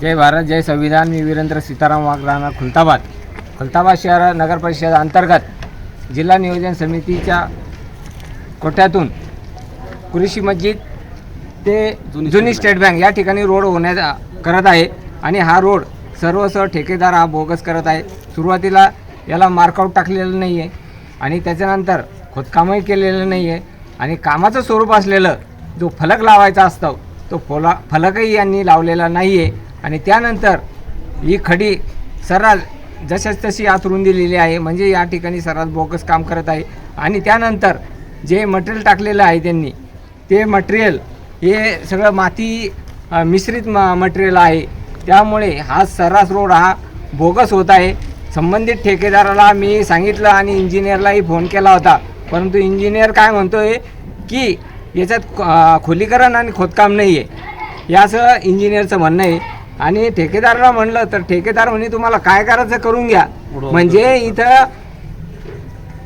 जय भारत जय संविधान. मी वीरेंद्र सीताराम वाघ राहणार खुलताबाद. खुलताबाद शहर नगर परिषद अंतर्गत जिल्हा नियोजन समितीच्या कोट्यातून कृषी मस्जिद ते जुनी स्टेट बँक या ठिकाणी रोड होण्याचा करत आहे आणि हा रोड सर्वसह ठेकेदार हा बोगस करत आहे. सुरुवातीला याला मार्कआउट टाकलेलं नाही आहे आणि त्याच्यानंतर खोदकामही केलेलं नाही आहे आणि कामाचं स्वरूप असलेलं जो फलक लावायचा असतो तो फोला फलकही यांनी लावलेला नाही आहे आणि त्यानंतर ही खडी सर्रास जशाच तशी आतरून दिलेली आहे. म्हणजे या ठिकाणी सर्रास बोगस काम करत आहे. आणि त्यानंतर जे मटेरियल टाकलेलं आहे त्यांनी ते मटेरियल हे सगळं माती मिश्रित म मटेरियल आहे. त्यामुळे हा सर्रास रोड हा बोगस होत आहे. संबंधित ठेकेदाराला मी सांगितलं आणि इंजिनियरलाही फोन केला होता. परंतु इंजिनियर काय म्हणतो आहे की याच्यात खोलीकरण आणि खोदकाम नाही आहे याचं इंजिनियरचं म्हणणं आहे. आणि ठेकेदाराला म्हणलं तर ठेकेदार म्हणे तुम्हाला काय करायचं करून घ्या. म्हणजे इथं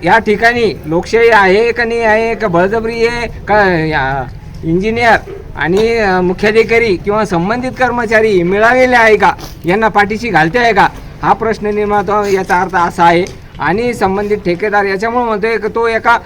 या ठिकाणी लोकशाही आहे का नाही आहे का बळजबरी आहे का या- इंजिनियर आणि मुख्याधिकारी किंवा संबंधित कर्मचारी मिळालेले आहे का यांना पाठीशी घालते आहे का हा प्रश्न निर्माण होतो याचा अर्थ असा आहे. आणि संबंधित ठेकेदार याच्यामुळे म्हणतोय की तो एका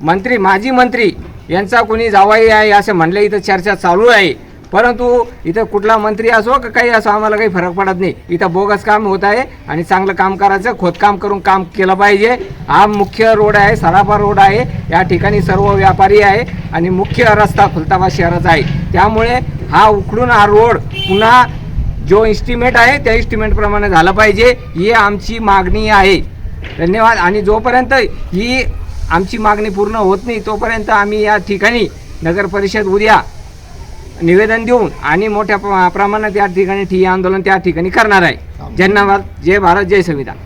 मंत्री माजी मंत्री यांचा कोणी जावाई आहे असं म्हणलं इथं चर्चा चालू आहे. परंतु इथं कुठला मंत्री असो का काही असो आम्हाला काही फरक पडत नाही. इथं बोगस काम होत आहे आणि चांगलं काम करायचं खोदकाम करून काम केलं पाहिजे. हा मुख्य रोड आहे सराफा रोड आहे. या ठिकाणी सर्व व्यापारी आहे आणि मुख्य रस्ता खुलताबाद शहराचा आहे. त्यामुळे हा उकडून हा रोड पुन्हा जो इस्टिमेट आहे त्या इस्टिमेटप्रमाणे झालं पाहिजे. ही आमची मागणी आहे. धन्यवाद. आणि जोपर्यंत ही आमची मागणी पूर्ण होत नाही तोपर्यंत आम्ही या ठिकाणी नगर परिषद उद्या निवेदन देऊन आणि मोठ्या प्र- प्रमाणात या ठिकाणी ठिय्या आंदोलन त्या ठिकाणी करणार आहे. धन्यवाद. जय भारत जय संविधान.